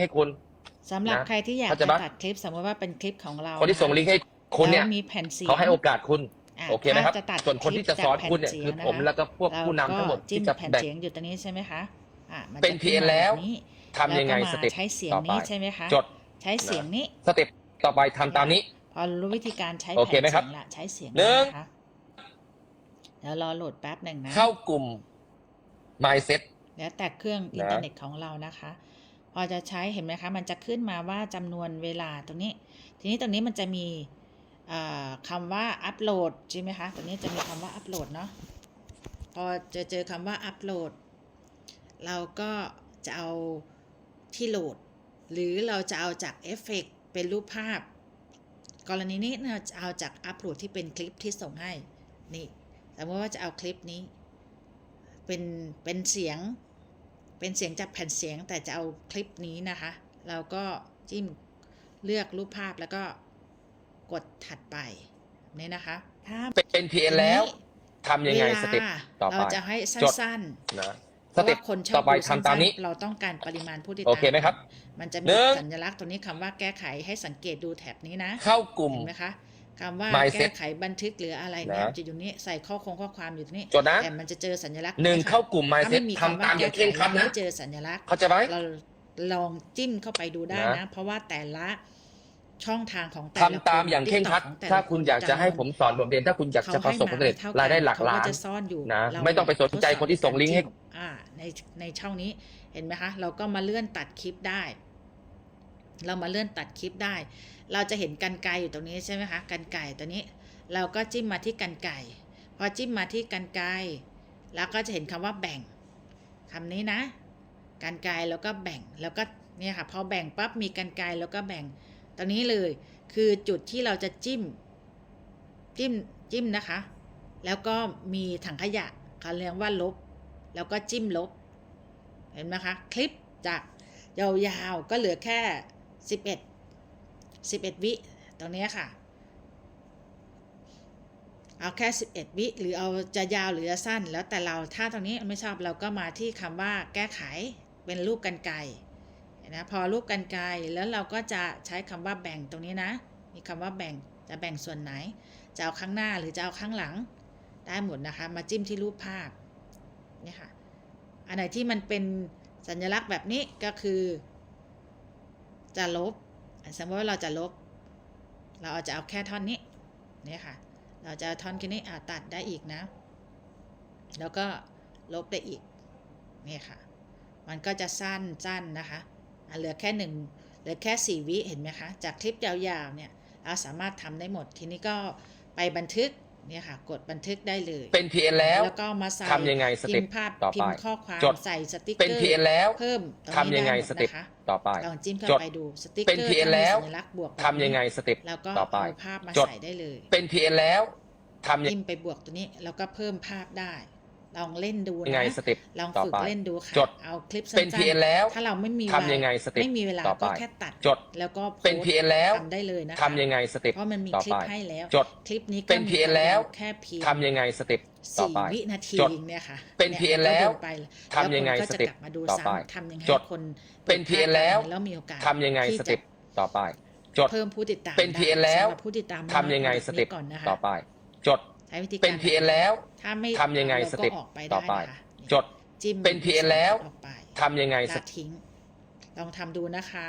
ให้คุณ สำหรับนะใครที่อยากเข้าใจจะปะ ตัดคลิป สมมติว่าเป็นคลิปของเราคนที่ส่งลิงก์ให้คุณเนี่ยแล้วมีแผ่นเสียงเขาให้โอกาสคุณะโอเคไหมครับ ถ้าจะตัดส่วนคนที่จะสอนคุณเนี่ยคือผมแล้วก็พวกผู้นำทั้งหมดจิ้ที่มจะแผ่นแบ่ง เสียงอยู่ตรงนี้ใช่ไหมคะอะมัเป็นจะ PN ขึ้มาแล้ว บบนี้ทำยังไงแล้วสก็มาเต็ปใช้เสียงต่อไปนี้ใช่ไหมคะจดใช้เสียงนี้ สเต็ปต่อไปทำตามนี้ พอรู้วิธีการใช้โอแผ่นเคไหมครับเสียงละใช้เสียงหนึ่ง นะคะเดี๋ยวรอโหลดแป๊บหนึ่งนะเข้ากลุ่ม mindset แล้วแต่เครื่องอินเทอร์เน็ตของเรานะคะพ อจะใช้เห็นไหมคะมันจะขึ้นมาว่าจำนวนเวลาตรงนี้ ทีนี้ตรงนี้มันจะมีอ่าคำว่าอัปโหลดใช่ไหมคะตรงนี้จะมีคำว่าอัปโหลดเนาะพอจะเจอคำว่าอัปโหลดเราก็จะเอาที่โหลด หรือเราจะเอาจากเอฟเฟกต์เป็นรูปภาพ กรณีนี้เราจะเอาจากอัปโหลดที่เป็นคลิปที่ส่งให้นี่สมมติว่าจะเอาคลิปนี้ เป็นเป็นเสียง เป็นเสียงจากแผ่นเสียงแต่จะเอาคลิปนี้นะคะ เราก็จิ้มเลือกรูปภาพแล้วก็กดถัดไปนี่นะคะถ้าเป็น PN แล้วทำยังไงเวลาสเต็ปต่อไปเราจะให้จดสั้นนะๆสเต็ปพราะว่าคนชต่ออบไปดูทำตามนี้สั้ๆเราต้องการปริมาณผู้ติดตามโอเคไหมครับ มันจะมีหนึ่งสัญลักษณ์ตัวนี้คำว่าแก้ไขให้สังเกตดูแถบนี้นะ เข้ากลุ่มเห็นไหมคะ คำว่า mindset แก้ไขบันทึกหรืออะไรเนี่ยนะจะอยู่นี้ใส่ข้อคงข้อความอยู่ตรงนี้จดนะ แต่มันจะเจอสัญลักษณ์หนึ่งะคะเข้ากลุ่ม ถ้า mindset ไม่มีทำคำว่าตามอย่างแก้เคร่งไขครัดเรานะไม่เจอสัญลักษณ์ เข้าใจไหม เราลองจิ้มเข้าไปดูได้นะ นะ เพราะว่าแต่ละช่องทางของแต่ทำละตามอย่างเคร่งครัด TikTok ของแต่ละถ้าคุณอยากจะให้ผมสอนบทเรียน ถ้าคุณอยากจะประสบความสำเร็จรายได้หลักล้านเขจะซ่อนอยู่นะเราไม่ต้องไปสนใจคนที่ส่งลิงก์ให้ อ่าในในช่องนี้เห็นไหมคะ เราก็มาเลื่อนตัดคลิปได้ เรามาเลื่อนตัดคลิปได้ เราจะเห็นกันไกรอยู่ตรงนี้ใช่ไหมคะกันไก่ตัวนี้ เราก็จิ้มมาที่กันไก่พอจิ้มมาที่กันไกรแล้วก็จะเห็นคำว่าแบ่งคำนี้นะ กันไกรแล้วก็แบ่งแล้วก็เนี่ยค่ะพอแบ่งปั๊บมีกันไกรแล้วก็แบ่งตรงนี้เลยคือจุดที่เราจะจิ้ม จิ้มจิ้มนะคะ แล้วก็มีถังขยะเขาเรียกว่าลบ แล้วก็จิ้มลบ เห็นไหมคะ คลิปจากยาวๆก็เหลือแค่ 11 11 วิตรงนี้ค่ะ เอาแค่ 11 วิหรือเอาจะยาวหรือจะสั้น แล้วแต่เราถ้าตรงนี้ไม่ชอบเราก็มาที่คำว่าแก้ไขเป็นรูปกันไกรนะพอรูปกันไกรแล้วเราก็จะใช้คำว่าแบ่งตรงนี้นะ มีคำว่าแบ่งจะแบ่งส่วนไหน จะเอาข้างหน้าหรือจะเอาข้างหลัง ได้หมดนะคะ มาจิ้มที่รูปภาพนี่ค่ะ อันไหนที่มันเป็นสัญลักษณ์แบบนี้ก็คือ จะลบ สมมติว่าเราจะลบ เราอาจะเอาแค่ท่อนนี้เนี่ยค่ะ เราจะท่อนแค่นี้อาตัดได้อีกนะ แล้วก็ลบได้อีกเนี่ยค่ะ มันก็จะสั้นสั้นนะคะอะเหลือแค่หนึ่งเหลือแค่สี่วิเห็นไหมคะ จากคลิปยาวๆเนี่ยเราสามารถทำได้หมดทีนี้ก็ไปบันทึก เนี่ยค่ะ กดบันทึกได้เลย เป็น PN แล้วแล้วก็มาใส่ทำยังไงสพิเต็ปมพ์ภาพต่อไปพิมพ์ข้อความจดใส่สติกเกเป็นอร์ PN แล้วเพิ่มตรงทำยังไงนี้สได้หมดเต็ปนะคะต่อไปลองจิ้มเข้าจดไปดูสติกเกเป็อนร์ PN ถ้ามีแล้วสัญลักษณ์บวกแบบทำยังไงสเต็ปแล้วก็ต่อไปเอาภาพมาจดใส่ได้เลย เป็น PN แล้วทำยังจิ้มไปบวกตัวนี้แล้วก็เพิ่มภาพได้ ลองเล่นดูไงนะสเต็ปลองต่อฝึกไปเล่นดูค่ะจดเอาคลิปสั้เป็นน PN แล้วๆถ้าเราไม่มีทำยังไงสเต็ปไม่มีเวลาต่อไปก็แค่ตัดจดแล้วก็โพสต์เป็น PN แล้วทำได้เลยนะคะทำยังไงสเต็ปเพราะมันมีต่อคลิปไปให้แล้วจดคลิปนี้ก็เป็นมี PN แล้วแค่เพียงทำยังไงสเต็ปต่อสี่ไปวินาทีจดเองเนี่ยค่ะเป็นย PN ก็แล้วเดินไปทำยังไงแล้วคนก็สเต็ปจะกลับมาดูต่อไปซ้ำทำยังไงจดให้คนเป็น PN แล้วแล้วมีโอกาสทำยังไงที่สจะเต็ปต่อไปจดเพิ่มผู้ติดตามเป็นได้ PN แล้วสำหรับผู้ติดตามทำยังไงสเต็ปก่อนนะคะต่อไปจด ใช้วิธีการเป็น PN แล้วถ้าไม่ทำยังไงเราสก็เต็ปออกไปต่อได้ไป นะคะจด จิ้มเป็น PN แล้วออกไปทำยังไงสละทิ้ง ลองทำดูนะคะ